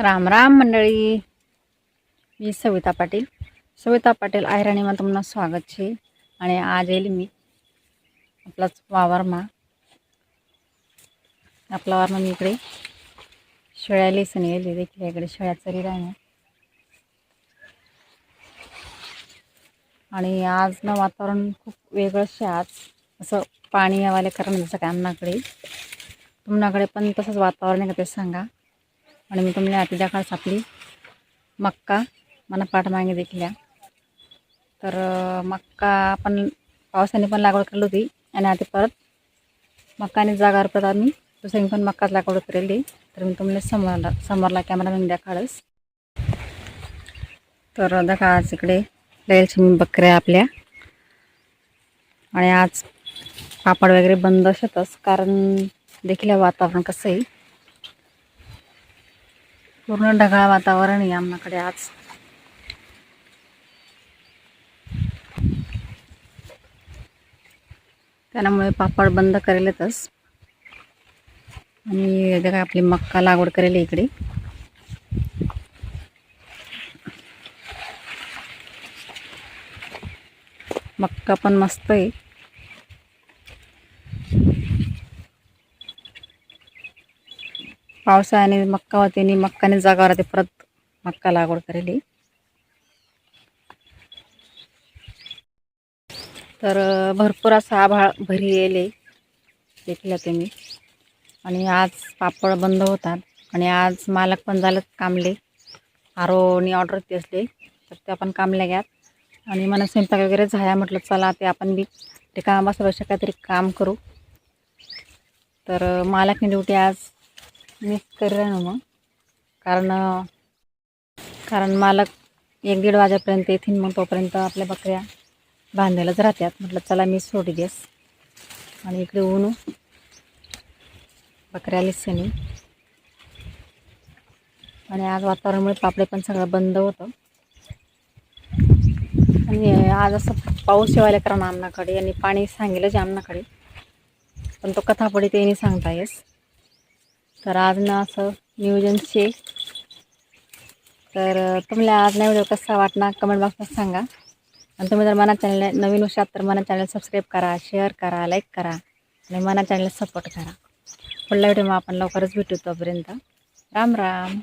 राम राम मंडळी. मी सविता पाटील. सविता पाटील आयराणीमा तुम्हाला स्वागत छे आणि आज येईल मी आपलाच वावरमा आपला वारमा मी इकडे शेळ्या लेसन येईल. देखील इकडे शेळ्या चरी राहणार. आणि आज ना वातावरण खूप वेगळंच आज. असं पाणी यावाले कारण जसं काय आमनाकडे तुमनाकडे पण तसंच वातावरण आहे का ते सांगा. आणि मी तुम्हाला आता दाखवाच आपली मक्का. मला पाठमागे देखील तर अं, मक्का आपण पावसाने पण लागवड केली होती आणि आता परत मक्काने जागावर परत आम्ही दुसऱ्याने पण मक्काच लागवड केलेली. तर मी तुम्हाला समोरला समोरला कॅमेरामॅन दाखवालच. तर दाखवा आज इकडे लयलक्ष्मी बकऱ्या आपल्या. आणि आज पापड वगैरे बंद असतच कारण देखील हे वातावरण कसं आहे. पूर्ण ढगाळ वातावरण आहे आमच्याकडे आज. त्यामुळे पापड बंद करेलच. आणि काय आपली मक्का लागवड करेल इकडे. मक्का पण मस्त आहे. पावसाळ्याने मक्का होते आणि मक्काने जागावर ते परत मक्का लागवड करेली. तर भरपूर असा आभाळ भरी येले. देखील तुम्ही. आणि आज पापड बंद होतात. आणि आज मालक पण झालं कामले. आरोनी ऑर्डर ते असले. तर ते आपण कामल्या घ्यात. आणि मला स्वयंपाक वगैरे झाया म्हटलं चला ते आपण बी ते कामापासून बसल्या काहीतरी काम करू. तर मालकने ड्युटी आज मिस करेल ना मग. कारण कारण मालक एक दीड वाजेपर्यंत येथील मग तोपर्यंत आपल्या बकऱ्या बांधायलाच राहतात म्हटलं चला मी सोडी देस आणि इकडे ऊन. बकऱ्या लिसनी आणि आज वातावरणामुळे पापडे पण सगळं बंद होतं. आणि आज असं पाऊस येवायला कारण आमनाकडे. आणि पाणी सांगेलच आमनाकडे. पण तो कथापडी ते सांगता येस. तर आज ना असं नियोजन शे तर तुम्हाला आज नाही व्हिडिओ कसा वाटणार कमेंट बॉक्समध्ये सांगा. आणि तुम्ही जर मना चॅनल नवीन वर्षात तर मना चॅनल सबस्क्राईब करा शेअर करा लाईक करा आणि मना चॅनल सपोर्ट करा. पुढल्या व्हिडिओ आपण लवकरच भेटू तोपर्यंत. राम राम.